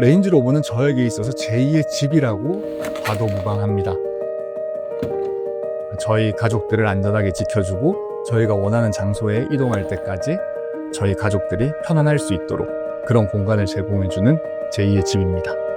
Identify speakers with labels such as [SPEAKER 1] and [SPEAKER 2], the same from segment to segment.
[SPEAKER 1] 레인지로버는 저에게 있어서 제2의 집이라고 봐도 무방합니다. 저희 가족들을 안전하게 지켜주고 저희가 원하는 장소에 이동할 때까지 저희 가족들이 편안할 수 있도록 그런 공간을 제공해주는 제2의 집입니다.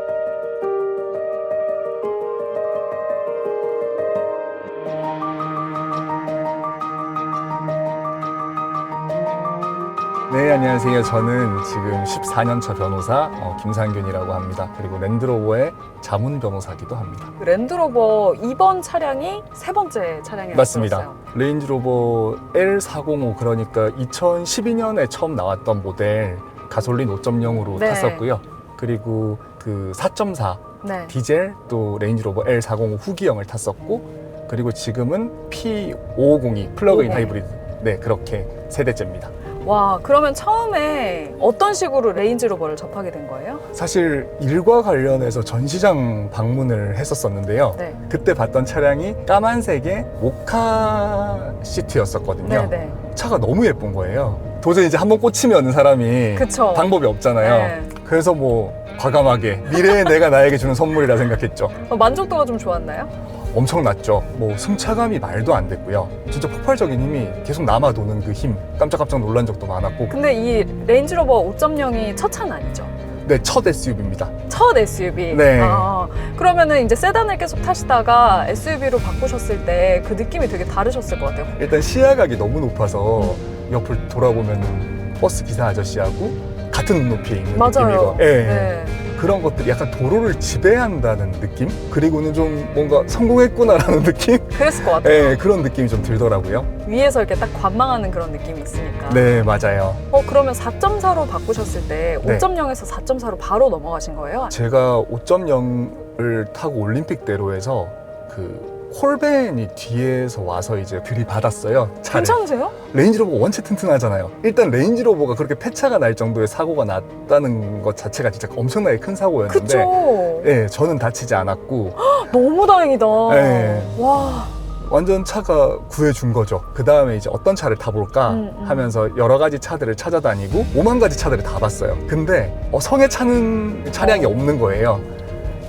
[SPEAKER 1] 안녕하세요. 저는 지금 14년차 변호사 어, 김상균이라고 합니다. 그리고 랜드로버의 자문 변호사기도 합니다.
[SPEAKER 2] 그 랜드로버 이번 차량이 세 번째 차량이라고
[SPEAKER 1] 맞습니다.
[SPEAKER 2] 들었어요.
[SPEAKER 1] 레인지로버 L405 그러니까 2012년에 처음 나왔던 모델 가솔린 5.0으로
[SPEAKER 2] 네.
[SPEAKER 1] 탔었고요. 그리고 그 4.4
[SPEAKER 2] 네.
[SPEAKER 1] 디젤 또 레인지로버 L405 후기형을 탔었고 그리고 지금은 P550이 플러그인
[SPEAKER 2] 550.
[SPEAKER 1] 하이브리드 네 그렇게 세 대째입니다.
[SPEAKER 2] 와, 그러면 처음에 어떤 식으로 레인지 로버를 접하게 된 거예요?
[SPEAKER 1] 사실 일과 관련해서 전시장 방문을 했었었는데요.
[SPEAKER 2] 네.
[SPEAKER 1] 그때 봤던 차량이 까만색의 모카 시트였었거든요.
[SPEAKER 2] 네, 네.
[SPEAKER 1] 차가 너무 예쁜 거예요. 도저히 이제 한번 꽂히면 사람이
[SPEAKER 2] 그쵸.
[SPEAKER 1] 방법이 없잖아요.
[SPEAKER 2] 네.
[SPEAKER 1] 그래서 뭐 과감하게 미래의 내가 나에게 주는 선물이라 생각했죠.
[SPEAKER 2] 어, 만족도가 좀 좋았나요?
[SPEAKER 1] 엄청났죠. 뭐 승차감이 말도 안 됐고요. 진짜 폭발적인 힘이 계속 남아 도는 그 힘. 깜짝깜짝 놀란 적도 많았고.
[SPEAKER 2] 근데 이 레인지로버 5.0이 첫 차는 아니죠?
[SPEAKER 1] 네, 첫 SUV입니다.
[SPEAKER 2] 첫 SUV.
[SPEAKER 1] 네.
[SPEAKER 2] 아, 그러면은 이제 세단을 계속 타시다가 SUV로 바꾸셨을 때 그 느낌이 되게 다르셨을 것 같아요.
[SPEAKER 1] 일단 시야각이 너무 높아서 옆을 돌아보면 버스 기사 아저씨하고 같은 눈높이에 있는
[SPEAKER 2] 맞아요.
[SPEAKER 1] 느낌이고 예.
[SPEAKER 2] 네.
[SPEAKER 1] 그런 것들이 약간 도로를 지배한다는 느낌? 그리고는 좀 뭔가 성공했구나라는 느낌?
[SPEAKER 2] 그랬을 것 같아요.
[SPEAKER 1] 예, 그런 느낌이 좀 들더라고요.
[SPEAKER 2] 위에서 이렇게 딱 관망하는 그런 느낌이 있으니까.
[SPEAKER 1] 네, 맞아요.
[SPEAKER 2] 어, 그러면 4.4로 바꾸셨을 때
[SPEAKER 1] 네.
[SPEAKER 2] 5.0에서 4.4로 바로 넘어가신 거예요?
[SPEAKER 1] 제가 5.0을 타고 올림픽대로에서 그 콜벤이 뒤에서 와서 이제 들이받았어요. 차를.
[SPEAKER 2] 괜찮으세요?
[SPEAKER 1] 레인지로버가 원체 튼튼하잖아요. 일단 레인지로버가 그렇게 폐차가 날 정도의 사고가 났다는 것 자체가 진짜 엄청나게 큰 사고였는데
[SPEAKER 2] 그쵸.
[SPEAKER 1] 예, 저는 다치지 않았고
[SPEAKER 2] 너무 다행이다.
[SPEAKER 1] 네.
[SPEAKER 2] 와.
[SPEAKER 1] 완전 차가 구해준 거죠. 그 다음에 이제 어떤 차를 타볼까
[SPEAKER 2] 음, 음.
[SPEAKER 1] 하면서 여러 가지 차들을 찾아다니고 5만 가지 차들을 다 봤어요. 근데 어, 성에 차는 차량이
[SPEAKER 2] 어.
[SPEAKER 1] 없는 거예요.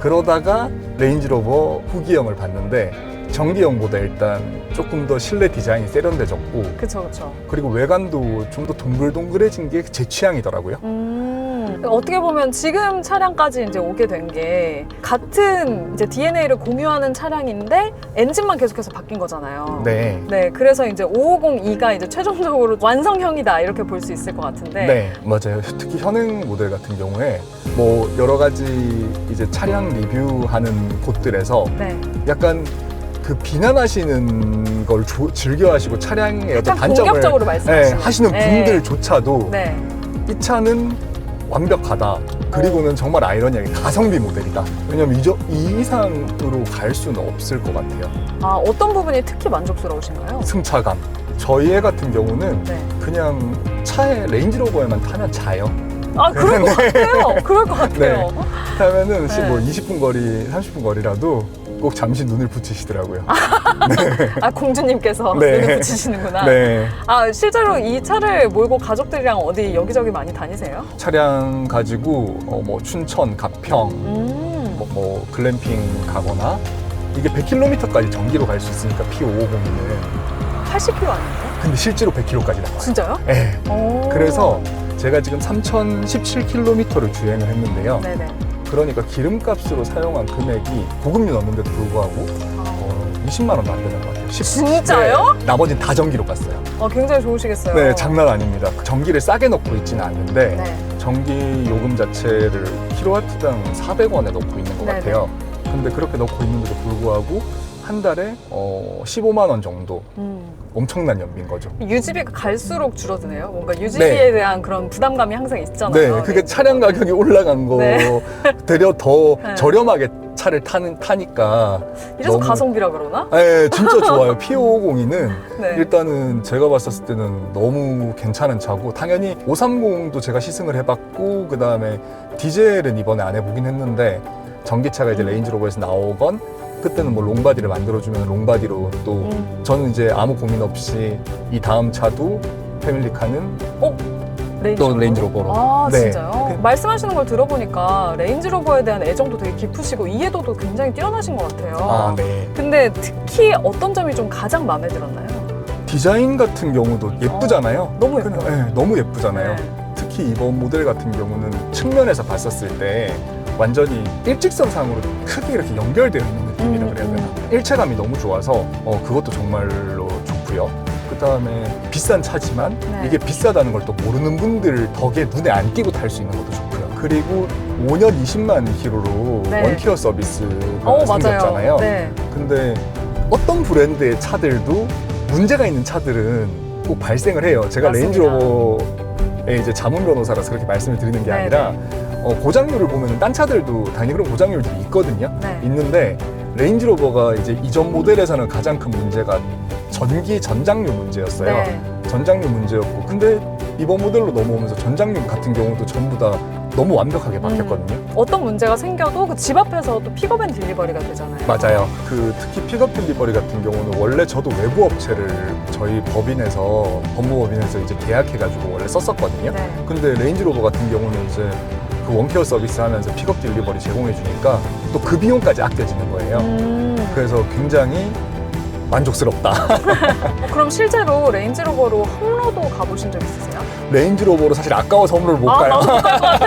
[SPEAKER 1] 그러다가 레인지로버 후기형을 봤는데 전기형보다 일단 조금 더 실내 디자인이 세련돼졌고
[SPEAKER 2] 그쵸, 그쵸.
[SPEAKER 1] 그리고 외관도 좀 더 동글동글해진 게 제 취향이더라고요.
[SPEAKER 2] 음, 어떻게 보면 지금 차량까지 이제 오게 된 게 같은 이제 DNA를 공유하는 차량인데 엔진만 계속해서 바뀐 거잖아요.
[SPEAKER 1] 네.
[SPEAKER 2] 네, 그래서 이제 550E가 이제 최종적으로 완성형이다 이렇게 볼 수 있을 것 같은데.
[SPEAKER 1] 네, 맞아요. 특히 현행 모델 같은 경우에 뭐 여러 가지 이제 차량 리뷰하는 곳들에서
[SPEAKER 2] 네.
[SPEAKER 1] 약간 그 비난하시는 걸 조- 즐겨하시고 차량의 어떤 단점을
[SPEAKER 2] 공격적으로
[SPEAKER 1] 네,
[SPEAKER 2] 말씀하시는.
[SPEAKER 1] 하시는
[SPEAKER 2] 네.
[SPEAKER 1] 분들조차도
[SPEAKER 2] 네.
[SPEAKER 1] 이 차는 완벽하다. 그리고는 정말 아이러니하게 가성비 모델이다. 왜냐면 이, 저- 이 이상으로 갈 수는 없을 것 같아요.
[SPEAKER 2] 아, 어떤 부분이 특히 만족스러우신가요?
[SPEAKER 1] 승차감. 저희 애 같은 경우는
[SPEAKER 2] 네.
[SPEAKER 1] 그냥 차에 레인지로버에만 타면 자요.
[SPEAKER 2] 아, 그럴 것 같아요. 그럴 것 같아요.
[SPEAKER 1] 타면은 시-
[SPEAKER 2] 네.
[SPEAKER 1] 뭐 20분 거리, 30분 거리라도 꼭 잠시 눈을 붙이시더라고요.
[SPEAKER 2] 아, 공주님께서
[SPEAKER 1] 네.
[SPEAKER 2] 눈을 붙이시는구나.
[SPEAKER 1] 네.
[SPEAKER 2] 아, 실제로 이 차를 몰고 가족들이랑 어디 여기저기 많이 다니세요?
[SPEAKER 1] 차량 가지고 어, 뭐 춘천, 가평,
[SPEAKER 2] 음.
[SPEAKER 1] 뭐, 뭐 글램핑 가거나 이게 100km까지 전기로 갈 수 있으니까 P550은
[SPEAKER 2] 80km 아닌가요?
[SPEAKER 1] 근데 실제로 100km까지 나와요.
[SPEAKER 2] 진짜요?
[SPEAKER 1] 네.
[SPEAKER 2] 오.
[SPEAKER 1] 그래서 제가 지금 3017km를 주행을 했는데요.
[SPEAKER 2] 네네.
[SPEAKER 1] 그러니까 기름값으로 사용한 금액이 고급류 넣는데도 불구하고
[SPEAKER 2] 아,
[SPEAKER 1] 어, 20만 원도 안 되는 것 같아요. 십-
[SPEAKER 2] 진짜요?
[SPEAKER 1] 네, 나머지는 다 전기로 갔어요.
[SPEAKER 2] 어, 굉장히 좋으시겠어요.
[SPEAKER 1] 네, 장난 아닙니다. 전기를 싸게 넣고 있지는 않는데
[SPEAKER 2] 네.
[SPEAKER 1] 전기 요금 자체를 킬로와트당 400원에 넣고 있는 것
[SPEAKER 2] 네네.
[SPEAKER 1] 같아요. 근데 그렇게 넣고 있는데도 불구하고 한 달에 어, 15만 원 정도
[SPEAKER 2] 음.
[SPEAKER 1] 엄청난 연비인 거죠.
[SPEAKER 2] 유지비가 갈수록 줄어드네요. 뭔가 유지비에
[SPEAKER 1] 네.
[SPEAKER 2] 대한 그런 부담감이 항상 있잖아요.
[SPEAKER 1] 네, 그게 차량 가격이 올라간 거
[SPEAKER 2] 네.
[SPEAKER 1] 되려 더
[SPEAKER 2] 네.
[SPEAKER 1] 저렴하게 차를 타는 타니까
[SPEAKER 2] 이래서
[SPEAKER 1] 너무-
[SPEAKER 2] 가성비라 그러나?
[SPEAKER 1] 네, 진짜 좋아요. P550이는
[SPEAKER 2] 네.
[SPEAKER 1] 일단은 제가 봤었을 때는 너무 괜찮은 차고 당연히 530도 제가 시승을 해봤고 그 다음에 디젤은 이번에 안 해보긴 했는데 전기차가 이제
[SPEAKER 2] 음.
[SPEAKER 1] 레인지로버에서 나오건 그때는 뭐 롱바디를 만들어주면 롱바디로 또
[SPEAKER 2] 음.
[SPEAKER 1] 저는 이제 아무 고민 없이 이 다음 차도 패밀리카는
[SPEAKER 2] 어?
[SPEAKER 1] 또 레인지로버로.
[SPEAKER 2] 아
[SPEAKER 1] 네.
[SPEAKER 2] 진짜요? 말씀하시는 걸 들어보니까 레인지로버에 대한 애정도 되게 깊으시고 이해도도 굉장히 뛰어나신 것 같아요.
[SPEAKER 1] 아, 네.
[SPEAKER 2] 근데 특히 어떤 점이 좀 가장 마음에 들었나요?
[SPEAKER 1] 디자인 같은 경우도 예쁘잖아요.
[SPEAKER 2] 너무 예뻐요.
[SPEAKER 1] 그냥, 네, 너무 예쁘잖아요.
[SPEAKER 2] 네.
[SPEAKER 1] 특히 이번 모델 같은 경우는 측면에서 봤었을 때 완전히 일직선상으로 크게 이렇게 연결되어 있는 느낌이라
[SPEAKER 2] 음,
[SPEAKER 1] 그래야 되나
[SPEAKER 2] 음.
[SPEAKER 1] 일체감이 너무 좋아서 어, 그것도 정말로 좋고요 그 다음에 비싼 차지만
[SPEAKER 2] 네.
[SPEAKER 1] 이게 비싸다는 걸 또 모르는 분들 덕에 눈에 안 띄고 탈 수 있는 것도 좋고요 그리고 5년 20만 키로로
[SPEAKER 2] 네.
[SPEAKER 1] 원티어 서비스가
[SPEAKER 2] 어.
[SPEAKER 1] 생겼잖아요
[SPEAKER 2] 네.
[SPEAKER 1] 근데 어떤 브랜드의 차들도 문제가 있는 차들은 꼭 발생을 해요. 제가
[SPEAKER 2] 맞습니다.
[SPEAKER 1] 레인지로버의 이제 자문 변호사라서 그렇게 말씀을 드리는 게
[SPEAKER 2] 네,
[SPEAKER 1] 아니라 어, 고장률을 보면 딴 차들도 당연히 그런 고장률들이 있거든요.
[SPEAKER 2] 네.
[SPEAKER 1] 있는데 레인지로버가 이제 이전 모델에서는 가장 큰 문제가 전기 전장류 문제였어요.
[SPEAKER 2] 네.
[SPEAKER 1] 전장류 문제였고 근데 이번 모델로 넘어오면서 전장류 같은 경우도 전부 다 너무 완벽하게
[SPEAKER 2] 음.
[SPEAKER 1] 바뀌었거든요.
[SPEAKER 2] 어떤 문제가 생겨도 그 집 앞에서 또 픽업 앤 딜리버리가 되잖아요.
[SPEAKER 1] 맞아요. 그 특히 픽업 딜리버리 같은 경우는 원래 저도 외부 업체를 저희 법인에서 법무법인에서 이제 계약해가지고 원래 썼었거든요.
[SPEAKER 2] 네.
[SPEAKER 1] 근데 레인지로버 같은 경우는 이제 그 원케어 서비스 하면서 픽업 딜리버리 제공해 주니까 또 그 비용까지 아껴지는 거예요.
[SPEAKER 2] 음.
[SPEAKER 1] 그래서 굉장히 만족스럽다.
[SPEAKER 2] 어, 그럼 실제로 레인지로버로 홈로도 가보신 적 있으세요?
[SPEAKER 1] 레인지로버로 사실 아까워서 홈런을 못
[SPEAKER 2] 아,
[SPEAKER 1] 가요.
[SPEAKER 2] 나도 못갈 것 같아.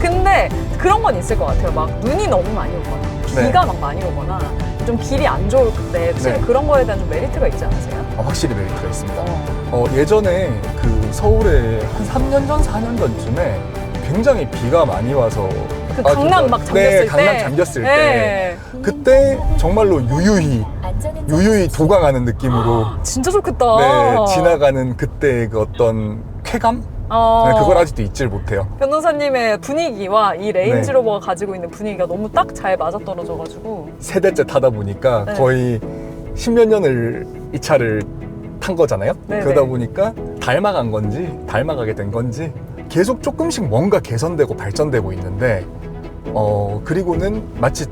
[SPEAKER 2] 근데 그런 건 있을 것 같아요. 막 눈이 너무 많이 오거나
[SPEAKER 1] 네.
[SPEAKER 2] 비가 막 많이 오거나 좀 길이 안 좋을 때 확실히
[SPEAKER 1] 네.
[SPEAKER 2] 그런 거에 대한 좀 메리트가 있지 않으세요?
[SPEAKER 1] 어, 확실히 메리트가 있습니다.
[SPEAKER 2] 어.
[SPEAKER 1] 어, 예전에 그 서울에 한 3년 전, 4년 전쯤에 굉장히 비가 많이 와서
[SPEAKER 2] 그
[SPEAKER 1] 아,
[SPEAKER 2] 강남. 막 잠겼을
[SPEAKER 1] 네,
[SPEAKER 2] 때.
[SPEAKER 1] 강남 잠겼을 때
[SPEAKER 2] 네.
[SPEAKER 1] 그때 정말로 유유히 유유히 도강하는 느낌으로
[SPEAKER 2] 진짜 좋겠다.
[SPEAKER 1] 네, 지나가는 그때 그 어떤 쾌감?
[SPEAKER 2] 어.
[SPEAKER 1] 네, 그걸 아직도 잊질 못해요.
[SPEAKER 2] 변호사님의 분위기와 이
[SPEAKER 1] 네.
[SPEAKER 2] 레인지로버가 가지고 있는 분위기가 너무 딱 잘 맞아떨어져가지고
[SPEAKER 1] 세 대째 타다 보니까
[SPEAKER 2] 네.
[SPEAKER 1] 거의 십몇 년을 이 차를 탄 거잖아요.
[SPEAKER 2] 네네.
[SPEAKER 1] 그러다 보니까 닮아간 건지 닮아가게 된 건지 계속 조금씩 뭔가 개선되고 발전되고 있는데 어 그리고는 마치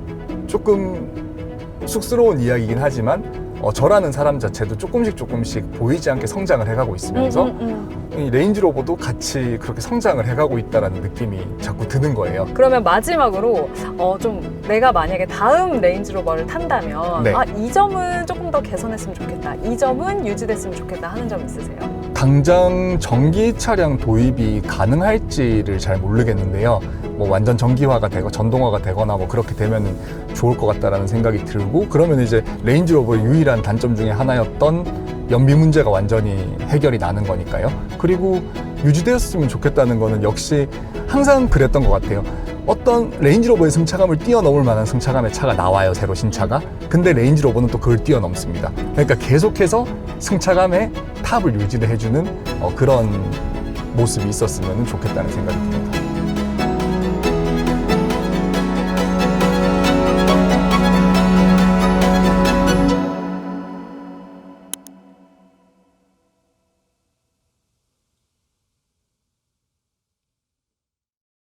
[SPEAKER 1] 조금 쑥스러운 이야기이긴 하지만 어, 저라는 사람 자체도 조금씩 조금씩 보이지 않게 성장을 해가고 있으면서
[SPEAKER 2] 음, 음, 음.
[SPEAKER 1] 이 레인지로버도 같이 그렇게 성장을 해가고 있다라는 느낌이 자꾸 드는 거예요.
[SPEAKER 2] 그러면 마지막으로 어, 좀 내가 만약에 다음 레인지로버를 탄다면
[SPEAKER 1] 네.
[SPEAKER 2] 아, 이 점은 조금 더 개선했으면 좋겠다. 이 점은 유지됐으면 좋겠다 하는 점 있으세요?
[SPEAKER 1] 당장 전기 차량 도입이 가능할지를 잘 모르겠는데요. 뭐 완전 전기화가 되고 전동화가 되거나 뭐 그렇게 되면 좋을 것 같다라는 생각이 들고 그러면 이제 레인지로버의 유일한 단점 중에 하나였던 연비 문제가 완전히 해결이 나는 거니까요. 그리고 유지되었으면 좋겠다는 거는 역시 항상 그랬던 것 같아요. 어떤 레인지로버의 승차감을 뛰어넘을 만한 승차감의 차가 나와요, 새로 신차가. 근데 레인지로버는 또 그걸 뛰어넘습니다. 그러니까 계속해서 승차감의 탑을 유지를 해주는 어, 그런 모습이 있었으면 좋겠다는 생각이 듭니다.